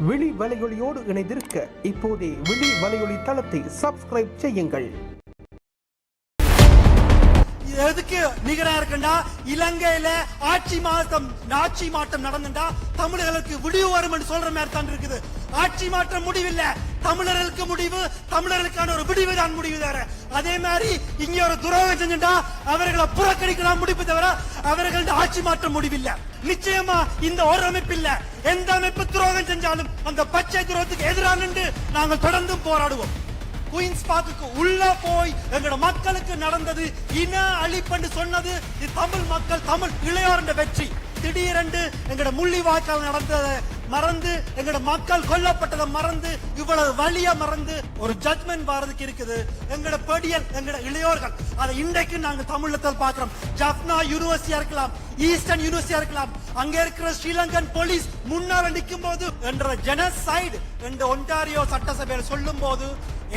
விழி வலையொலியோடு இணைந்திருக்க இப்போதே விழி வலையொலி தளத்தை சப்ஸ்கிரைப் செய்யுங்கள். எதுக்கு நிகரா இருக்கண்டா? இலங்கையில ஆட்சி மாற்றம் ஆட்சி மாற்றம் நடந்துட்டா தமிழர்களுக்கு விடிவு வரும் சொல்ற மாதிரி தான் இருக்குது. ஆட்சி மாற்றம் முடிவில்ல. தமிழர்களுக்கு முடிவு தமிழர்களுக்கான ஒரு விடிவு தான் முடிவு தவிர அதே மாதிரி இங்க ஒரு துரோகம் செஞ்சுட்டா அவர்களை புறக்கணிக்கலாம் முடிவு தவிர அவர்கள் ஆட்சி மாற்றம் முடிவில்லை. நிச்சயமா இந்த ஒரு அமைப்பு இல்ல எந்த அமைப்பு துரோகம் செஞ்சாலும் அந்த பச்சை துரோகத்துக்கு எதிராக நின்று நாங்கள் தொடர்ந்தும் போராடுவோம். குயின்ஸ் பார்க்குக்கு உள்ள போய் எங்களோட மக்களுக்கு நடந்தது இன அழிப்புன்னு சொன்னது இது தமிழ் மக்கள் தமிழ் இளையோர் வெற்றி. திடீரென்று எங்கட முள்ளிவாய்க்கால் நடந்ததை மறந்து எங்கட மக்கள் கொல்லப்பட்டதை மறந்து இவ்வளவு வலிய மறந்து ஒரு ஜட்மெண்ட் வரதுக்கு இருக்குது. எங்கட பெடியல் எங்கட இளையோர்கள் அதை இன்றைக்கு நாங்க தமிழத்தில் பார்க்கிறோம். ஜப்னா யூனிவர்சிட்டியா இருக்கலாம் ஈஸ்டர்ன் யூனிவர்சிட்டியா இருக்கலாம் அங்க இருக்கிற ஸ்ரீலங்கன் போலீஸ் முன்னால நிற்கும் போது என்ற ஜெனசைடு என்ற ஒன்டாரியோ சட்டசபையில் சொல்லும் போது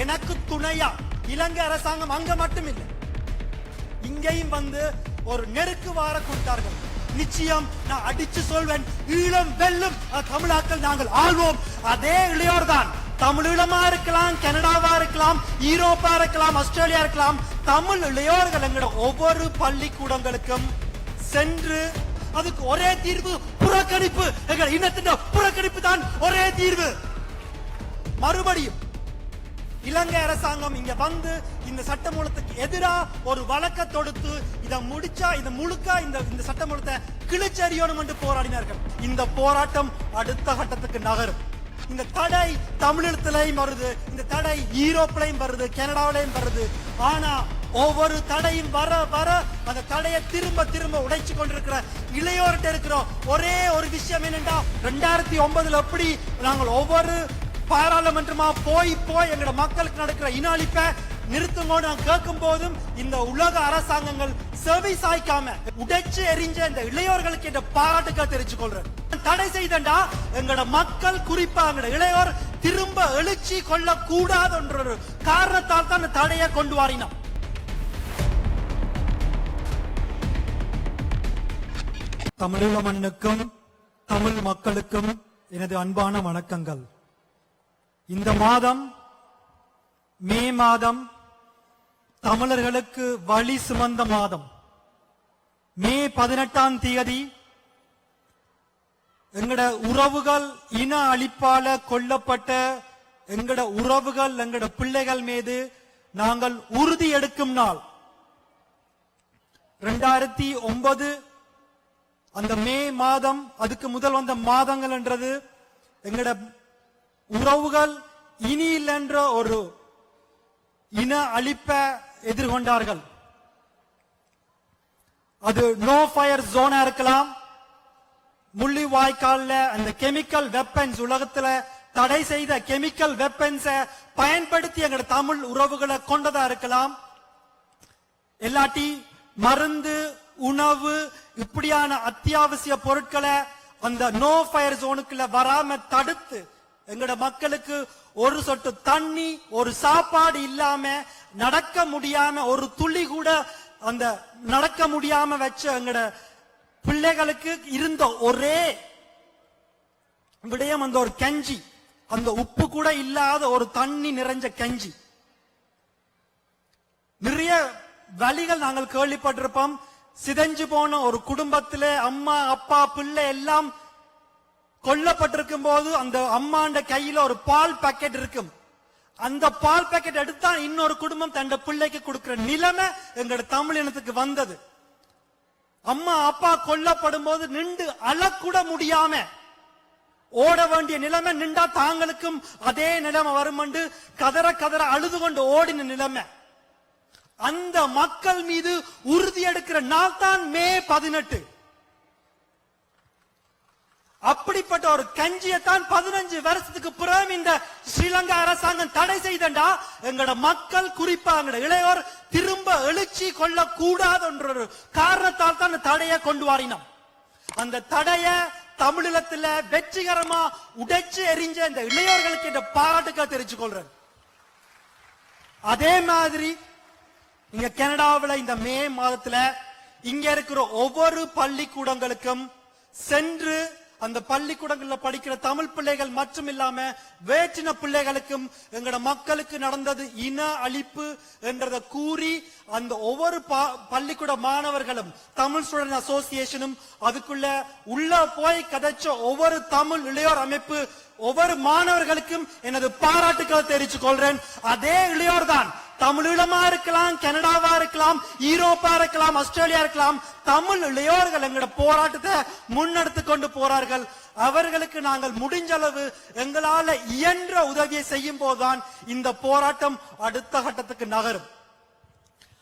எனக்கு துணையா இலங்கை அரசாங்கம் அங்க மட்டும் இல்லை. இங்கேயும் வந்து ஒரு நெருக்கு வார கொடுத்தார்கள். நிச்சயம் நான் அடிச்சு சொல்வேன். ஈழம் வெல்லும் தமிழாக்கள் நாங்கள் ஆள்வோம். அதே இளையோர் தான் தமிழீழமா இருக்கலாம் கனடாவா இருக்கலாம் யூரோப்பா இருக்கலாம் ஆஸ்திரேலியா இருக்கலாம். தமிழ் இளையோர்கள் எங்களோட ஒவ்வொரு பள்ளிக்கூடங்களுக்கும் சென்று அதுக்கு ஒரே தீர்வு புறக்கணிப்பு. எங்கள் இனத்தின் புறக்கணிப்பு தான் ஒரே தீர்வு. மறுபடியும் இலங்கை அரசாங்கம் இங்க வந்து இந்த சட்டமூலத்துக்கு எதிரா ஒரு வழக்க தொடுத்து இதை முடிச்சா இதை முழுக்க இந்த இந்த சட்டமூலத்தை கிழிச்செறியணும் என்று போராடினார்கள். இந்த போராட்டம் அடுத்த கட்டத்துக்கு நகரும். இந்த தடை தமிழகத்திலையும் வருது இந்த தடை ஈரோப்பிலையும் வருது கனடாவிலையும் வருது. ஆனா ஒவ்வொரு தடையும் வர வர அந்த தடையை திரும்ப திரும்ப உடைச்சு கொண்டிருக்கிற இளையோர்கிட்ட இருக்கிறோம். ஒரே ஒரு விஷயம் என்னன்னா ரெண்டாயிரத்தி ஒன்பதுல எப்படி நாங்கள் ஒவ்வொரு பாராளுமன்றமா போய் போய் எங்கட மக்களுக்கு நடக்கிற இன அழிப்பை நான் கேட்கும் போதும் இந்த உலக அரசாங்கங்கள் செவி சாய்க்காம உடைச்சு எரிஞ்ச இந்த இளையோர்களுக்கு என்ற பாராட்டுக்கள் தெரிஞ்சு கொள்றேன் தடை செய்தண்டா எங்கட மக்கள் குறிப்பா எங்கட இளையோர் திரும்ப எழுச்சி கொள்ள கூடாதுன்ற ஒரு காரணத்தால் தான் இந்த தடையை கொண்டு வாரினோம். தமிழீழ மண்ணுக்கும் தமிழ் மக்களுக்கும் எனது அன்பான வணக்கங்கள். இந்த மாதம் மே மாதம் தமிழர்களுக்கு வழி சுமந்த மாதம். மே பதினெட்டாம் தேதி எங்கட உறவுகள் இன அழிப்பால கொல்லப்பட்ட எங்கட உறவுகள் எங்கட பிள்ளைகள் மீது நாங்கள் உறுதி எடுக்கும் நாள். ரெண்டாயிரத்தி ஒன்பது அந்த மே மாதம் அதுக்கு முதல் வந்த மாதங்கள் என்றது எங்கட உறவுகள் இனி இல்லைன்ற ஒரு இன அழிப்பை எதிர்கொண்டார்கள். அது நோ ஃபயர் ஜோனா இருக்கலாம். முள்ளி வாய்க்கால்ல அந்த கெமிக்கல் வெப்பன்ஸ் உலகத்துல தடை செய்த கெமிக்கல் வெப்பன்ஸ பயன்படுத்தி எங்கட தமிழ் உறவுகளை கொண்டதா இருக்கலாம். எல்லாட்டி மருந்து உணவு இப்படியான அத்தியாவசிய பொருட்களை அந்த நோ ஃபயர் ஜோனுக்குள்ள வராம தடுத்து எங்கட மக்களுக்கு ஒரு சொட்டு தண்ணி ஒரு சாப்பாடு இல்லாம நடக்க முடியாம ஒரு துளி கூட அந்த நடக்க முடியாம வச்ச எங்கட பிள்ளைகளுக்கு இருந்த ஒரே விடயம் அந்த ஒரு கஞ்சி. அந்த உப்பு கூட இல்லாத ஒரு தண்ணி நிறைஞ்ச கஞ்சி. நிறைய வழிகள் நாங்கள் கேள்விப்பட்டிருப்போம். சிதைஞ்சு போன ஒரு குடும்பத்திலே அம்மா அப்பா பிள்ளை எல்லாம் கொல்லப்பட்டிருக்கும் போது அந்த அம்மாண்ட கையில ஒரு பால் பாக்கெட் இருக்கும். அந்த பால் பாக்கெட் எடுத்தா இன்னொரு குடும்பம் தன் பிள்ளைக்கு கொடுக்கிற நிலைமை எங்களோட தமிழ் இனத்துக்கு வந்தது. அம்மா அப்பா கொல்லப்படும் போது நின்று அழக்கூட முடியாம ஓட வேண்டிய நிலைமை நின்றா தாங்களுக்கும் அதே நிலைமை வரும் என்று கதற கதற அழுது கொண்டு ஓடின நிலைமை. அந்த மக்கள் மீது உறுதி எடுக்கிற நாள் தான் மே பதினெட்டு. அப்படிப்பட்ட ஒரு கஞ்சியத்தான் பதினஞ்சு வருஷத்துக்கு பிறகு இந்த ஸ்ரீலங்கா அரசாங்கம் தடை செய்தண்டா? எங்கட மக்கள் குறிப்பா எங்கட இளையோர் திரும்ப எழுச்சி கொள்ள கூடாது என்ற ஒரு காரணத்தால் தான் அந்த தடையை கொண்டு வாரினோம். அந்த தடைய தமிழீழத்துல வெற்றிகரமா உடைச்சு எரிஞ்ச இந்த இளையோர்களுக்கு இந்த பாராட்டுக்கள் தெரிவிச்சு கொள்றேன் அதே மாதிரி இங்க கனடாவுல இந்த மே மாதத்துல இங்க இருக்கிற ஒவ்வொரு பள்ளிக்கூடங்களுக்கும் சென்று அந்த பள்ளிக்கூடங்கள்ல படிக்கிற தமிழ் பிள்ளைகள் மட்டும் இல்லாம வேற்றின பிள்ளைகளுக்கும் எங்கட மக்களுக்கு நடந்தது இன அழிப்பு என்றதை கூறி அந்த ஒவ்வொரு பா- பள்ளிக்கூட மாணவர்களும் தமிழ் ஸ்டூடெண்ட் அசோசியேஷனும் அதுக்குள்ள உள்ள போய் கதைச்ச ஒவ்வொரு தமிழ் இளையோர் அமைப்பு ஒவ்வொரு மாணவர்களுக்கும் எனது பாராட்டுக்களை தெரிவித்துக் கொள்றேன். அதே இளையோர் தான். தமிழீழமா இருக்கலாம் கனடாவா இருக்கலாம் ஈரோப்பா இருக்கலாம் ஆஸ்திரேலியா இருக்கலாம் தமிழ் இளையோர்கள் எங்களோட போராட்டத்தை முன்னெடுத்து கொண்டு போறார்கள். அவர்களுக்கு நாங்கள் முடிஞ்ச அளவு எங்களால இயன்ற உதவியை செய்யும் போதுதான் இந்த போராட்டம் அடுத்த கட்டத்துக்கு நகரும்.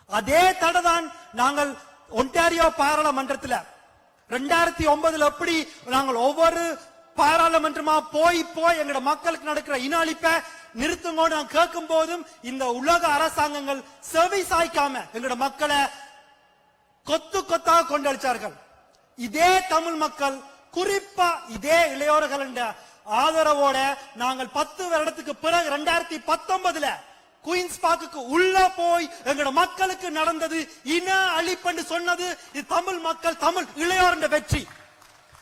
அதே தடைதான் நாங்கள் ஒன்டாரியோ பாராளுமன்றத்துல. ரெண்டாயிரத்தி ஒன்பதுல எப்படி நாங்கள் ஒவ்வொரு பாராளுமன்றமா போய் போய் எங்களோட மக்களுக்கு நடக்கிற இன அழிப்பை நிறுத்துங்க நான் கேட்கும் போதும் இந்த உலக அரசாங்கங்கள் செவி சாய்க்காம எங்களோட மக்களை கொத்து கொத்தாக கொண்டளிச்சார்கள் இதே தமிழ் மக்கள் குறிப்பா இதே இளையோர்கள் என்ற ஆதரவோட நாங்கள் பத்து வருடத்துக்கு பிறகு ரெண்டாயிரத்தி பத்தொன்பதுல குயின்ஸ் பார்க்குக்கு உள்ள போய் எங்களோட மக்களுக்கு நடந்தது இன அழிப்பென்று சொன்னது இது தமிழ் மக்கள் தமிழ் இளையோர் வெற்றி.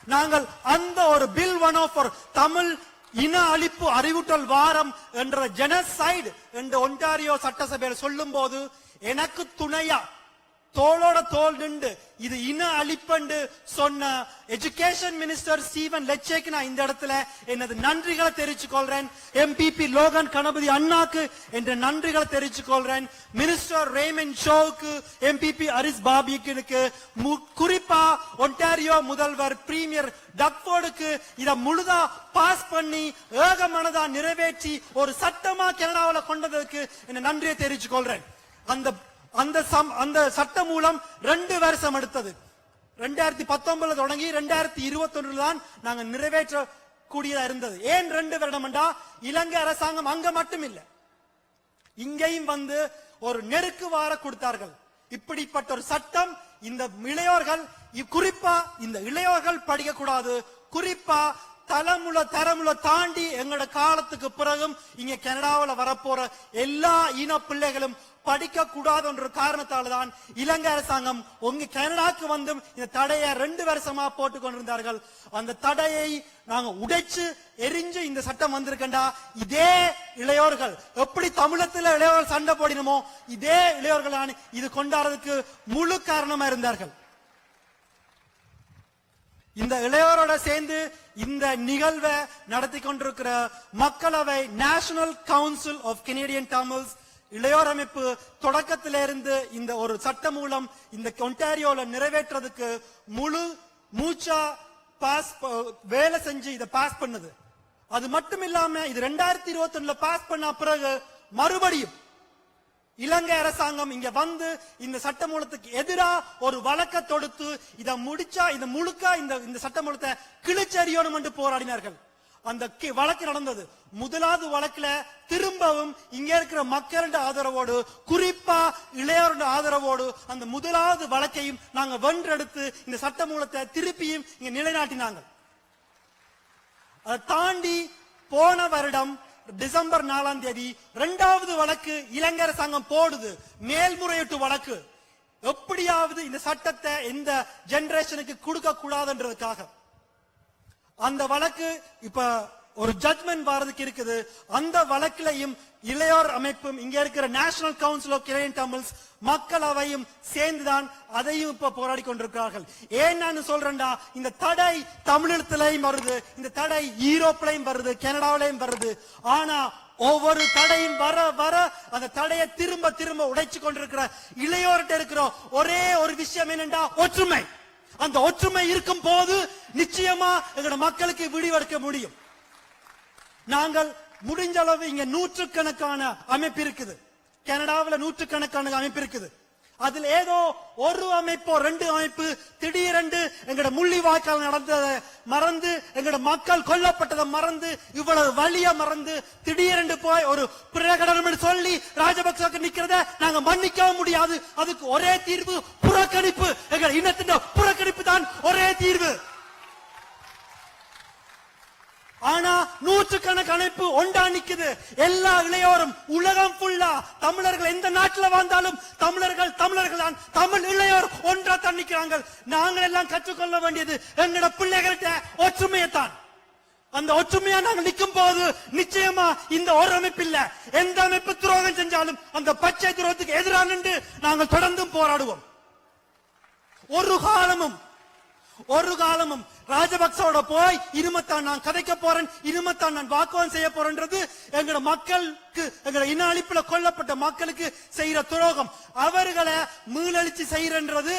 நாங்கள் அந்த ஒரு பில் ஒன் ஆஃப் தமிழ் இன அழிப்பு அறிவுட்டல் வாரம் என்ற ஜெனசைடு என்று ஒன்டாரியோ சட்டசபையில் சொல்லும் போது எனக்கு துணையா தோளோட தோல் நின்று. இது இன அழிப்பண்டு சொன்ன எஜுகேஷன் மினிஸ்டர் ஸ்டீவன் லெச்சேக்கு நான் இந்த இடத்துல எனது நன்றிகளை தெரிவித்துக் கொள்றேன் எம்பிபி லோகன் கணபதி அண்ணாக்கு என்ற நன்றிகளை தெரிவித்துக் கொள்றேன் மினிஸ்டர் ரேமன் ஷோவுக்கு எம்பிபி ஹரிஸ் பாபிக்கு குறிப்பா ஒன்டாரியோ முதல்வர் பிரீமியர் டக்போர்டுக்கு இத முழுதா பாஸ் பண்ணி ஏகமனதா நிறைவேற்றி ஒரு சட்டமா கனடாவில் கொண்டதற்கு என்ன நன்றியை தெரிவித்துக் கொள்றேன் அந்த அந்த சம் அந்த சட்டம் மூலம் ரெண்டு வருஷம் எடுத்தது. ரெண்டாயிரத்தி பத்தொன்பதுல தொடங்கி ரெண்டாயிரத்தி இருபத்தி ஒன்றுல தான் நாங்க நிறைவேற்ற கூடியதா இருந்தது. ஏன் ரெண்டு வருடம் என்றா இலங்கை அரசாங்கம் அங்க மட்டும் இல்ல இங்கேயும் வந்து ஒரு நெருக்கு வார கொடுத்தார்கள். இப்படிப்பட்ட ஒரு சட்டம் இந்த இளையோர்கள் குறிப்பா இந்த இளையோர்கள் படிக்க கூடாது குறிப்பா தலைமுல தரமுல தாண்டி எங்களோட காலத்துக்கு பிறகும் இங்க கனடாவுல வரப்போற எல்லா இன பிள்ளைகளும் படிக்க கூடாதுன்ற காரணத்தால தான் இலங்கை அரசாங்கம் உங்க கனடாக்கு வந்தும் இந்த தடையை ரெண்டு வருஷமா போட்டு கொண்டிருந்தார்கள். அந்த தடையை நாங்க உடைச்சு எரிஞ்சு இந்த சட்டம் வந்திருக்கண்டா? இதே இளையோர்கள். எப்படி தமிழத்துல இளையோர்கள் சண்டை போடினமோ இதே இளையோர்களான இது கொண்டாடுறதுக்கு முழு காரணமா இருந்தார்கள். இந்த இளையோரோட சேர்ந்து இந்த நிகழ்வை நடத்தி கொண்டிருக்கிற மக்களவை National Council of Canadian Tamils இளையோர் அமைப்பு தொடக்கத்திலிருந்து இந்த ஒரு சட்ட மூலம் இந்த ஒன்டாரியோல நிறைவேற்றுறதுக்கு முழு மூச்சா பாஸ் வேலை செஞ்சு இதை பாஸ் பண்ணுது. அது மட்டும் இல்லாம இது ரெண்டாயிரத்தி இருபத்தி ஒண்ணுல பாஸ் பண்ண பிறகு மறுபடியும் இலங்கை அரசாங்கம் இங்க வந்து இந்த சட்டமூலத்துக்கு எதிரா ஒரு வழக்க தொடுத்து இதை முடிச்சா இந்த முழுக்க இந்த இந்த சட்டமூலத்தை கிழிச்செறியணும் என்று போராடினார்கள். அந்த கி- வழக்கு நடந்தது. முதலாவது வழக்குல திரும்பவும் இங்க இருக்கிற மக்களோட ஆதரவோடு குறிப்பா இளையோரோட ஆதரவோடு அந்த முதலாவது வழக்கையும் நாங்க வென்றெடுத்து இந்த சட்டமூலத்தை திருப்பியும் இங்க நிலைநாட்டினாங்க. அதை தாண்டி போன வருடம் டிசம்பர் நாலாம் தேதி இரண்டாவது வழக்கு இளைஞர் சங்கம் போடுது. மேல்முறையீட்டு வழக்கு. எப்படியாவது இந்த சட்டத்தை இந்த ஜெனரேஷனுக்கு கொடுக்க கூடாதுன்றதுக்காக அந்த வழக்கு இப்ப ஒரு ஜட்மெண்ட் வர்றதுக்கு இருக்குது. அந்த வழக்கிலையும் இளையோர் அமைப்பும் இங்க இருக்கிற நேஷனல் கவுன்சில் ஆஃப் கிரைன் தமிழ்ஸ் மக்களவையும் சேர்ந்துதான் அதையும் இப்ப போராடி கொண்டிருக்கிறார்கள். ஏன் நான் சொல்றேன்டா? இந்த தடை தமிழகத்திலையும் வருது இந்த தடை ஈரோப்பிலையும் வருது கனடாவிலையும் வருது. ஆனா ஒவ்வொரு தடையும் வர வர அந்த தடையை திரும்ப திரும்ப உடைச்சு கொண்டிருக்கிற இளையோர்கிட்ட இருக்கிற ஒரே ஒரு விஷயம் என்னண்டா ஒற்றுமை. அந்த ஒற்றுமை இருக்கும் போது நிச்சயமா எங்களோட மக்களுக்கு விடிவெடுக்க முடியும். நாங்கள் முடிஞ்ச அளவு இங்க நூற்றுக்கணக்கான அமைப்பு இருக்குது. கனடாவில் நூற்றுக்கணக்கான அமைப்பு இருக்குது. அதுல ஏதோ ஒரு அமைப்போ ரெண்டு அமைப்பு திடீரென்று எங்கட முள்ளிவாய்க்கால் நடந்ததை மறந்து எங்கட மக்கள் கொல்லப்பட்டதை மறந்து இவ்வளவு வழிய மறந்து திடீரென்று போய் ஒரு பிரகடனம் சொல்லி ராஜபக்சாக்கு நிக்கிறத நாங்க மன்னிக்கவும் முடியாது. அதுக்கு ஒரே தீர்வு புறக்கணிப்பு. எங்க இனத்தின் புறக்கணிப்பு தான் ஒரே தீர்வு. ஆனா நூற்றுக்கணக்கான கணைப்பு ஒண்டா நிக்குது. எல்லா இளையோரும் உலகம் ஃபுல்லா தமிழர்கள் எந்த நாட்டுல வாழ்ந்தாலும் தமிழர்கள் தமிழர்கள் தான். தமிழ் இளையோர் ஒன்றா தான் நிக்கிறாங்க. நாங்கள் எல்லாம் கற்றுக்கொள்ள வேண்டியது எங்கட பிள்ளைகள்கிட்ட ஒற்றுமையைத்தான். அந்த ஒற்றுமையா நாங்கள் நிற்கும் போது நிச்சயமா இந்த ஒரு அமைப்பு இல்ல. எந்த அமைப்பு துரோகம் செஞ்சாலும் அந்த பச்சை துரோகத்துக்கு எதிராக நின்று நாங்கள் தொடர்ந்தும் போராடுவோம். ஒரு காலமும் ஒரு காலமும் ராஜபக்சோட போய் இருமத்தான் நான் கதைக்க போறேன் இருமத்தான் நான் வாக்குவாதம் செய்ய போறேன்றது எங்கட மக்களுக்கு எங்கட இன அழிப்புல கொல்லப்பட்ட மக்களுக்கு செய்யற துரோகம். அவர்களை மீளழிச்சு செய்யறன்றது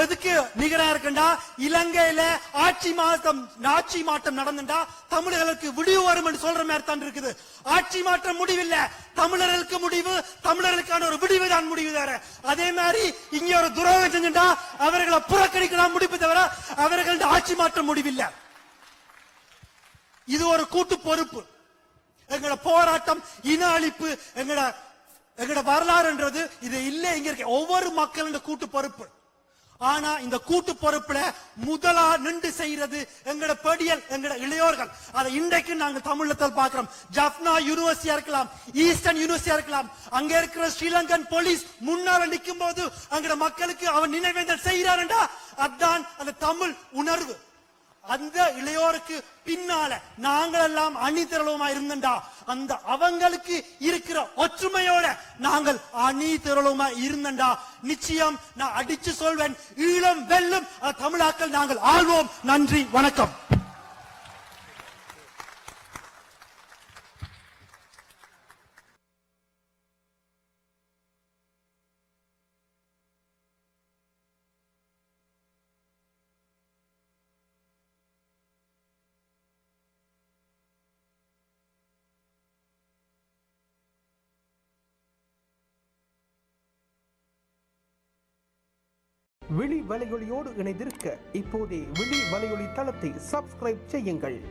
எதுக்கு? நிகரா இருக்குண்டா? இலங்கையில ஆட்சி மாற்றம் ஆட்சி மாற்றம் நடந்துட்டா தமிழர்களுக்கு விடிவு வரும் என்று சொல்ற மாதிரி தான் இருக்குது. ஆட்சி மாற்றம் முடிவில்ல. தமிழர்களுக்கு முடிவு தமிழர்களுக்கான ஒரு விடிவு தான் முடிவு தவிர அதே மாதிரி இங்க ஒரு துரோகம் செஞ்சுட்டா அவர்களை புறக்கணிக்கலாம் முடிவு தவிர அவர்கள்ட்ட ஆட்சி மாற்றம் முடிவில்லை. இது ஒரு கூட்டு பொறுப்பு. எங்களோட போராட்டம் இன அழிப்பு எங்களோட எங்களோட வரலாறுன்றது இது இல்ல இங்க இருக்க. ஒவ்வொரு மக்களோட கூட்டு பொறுப்பு. ஆனா இந்த கூட்டு பொறுப்புல முதலா நின்று செய்யறது எங்கட பெடியல் எங்கட இளையோர்கள். அதை இன்றைக்கு நாங்க தமிழத்தில் பாக்குறோம் ஜப்னா யூனிவர்சிட்டியா இருக்கலாம் ஈஸ்டர்ன் யூனிவர்சிட்டியா இருக்கலாம். அங்க இருக்கிற ஸ்ரீலங்கன் போலீஸ் முன்னால நிற்கும் போது அங்கட மக்களுக்கு அவன் நினைவேந்தல் செய்யறாருண்டா அதான் அந்த தமிழ் உணர்வு. அந்த இளையோருக்கு பின்னால நாங்கள் எல்லாம் அணி திரளுமா இருந்தண்டா? அந்த அவங்களுக்கு இருக்கிற ஒற்றுமையோட நாங்கள் அணி திரளுமா இருந்தண்டா? நிச்சயம் நான் அடிச்சு சொல்வேன். ஈழம் வெல்லும் தமிழாக்கள் நாங்கள் ஆள்வோம். நன்றி வணக்கம். விழி வலையொலியோடு இணைந்திருக்க இப்போதே விழி வலையொலி தளத்தை சப்ஸ்கிரைப் செய்யுங்கள்.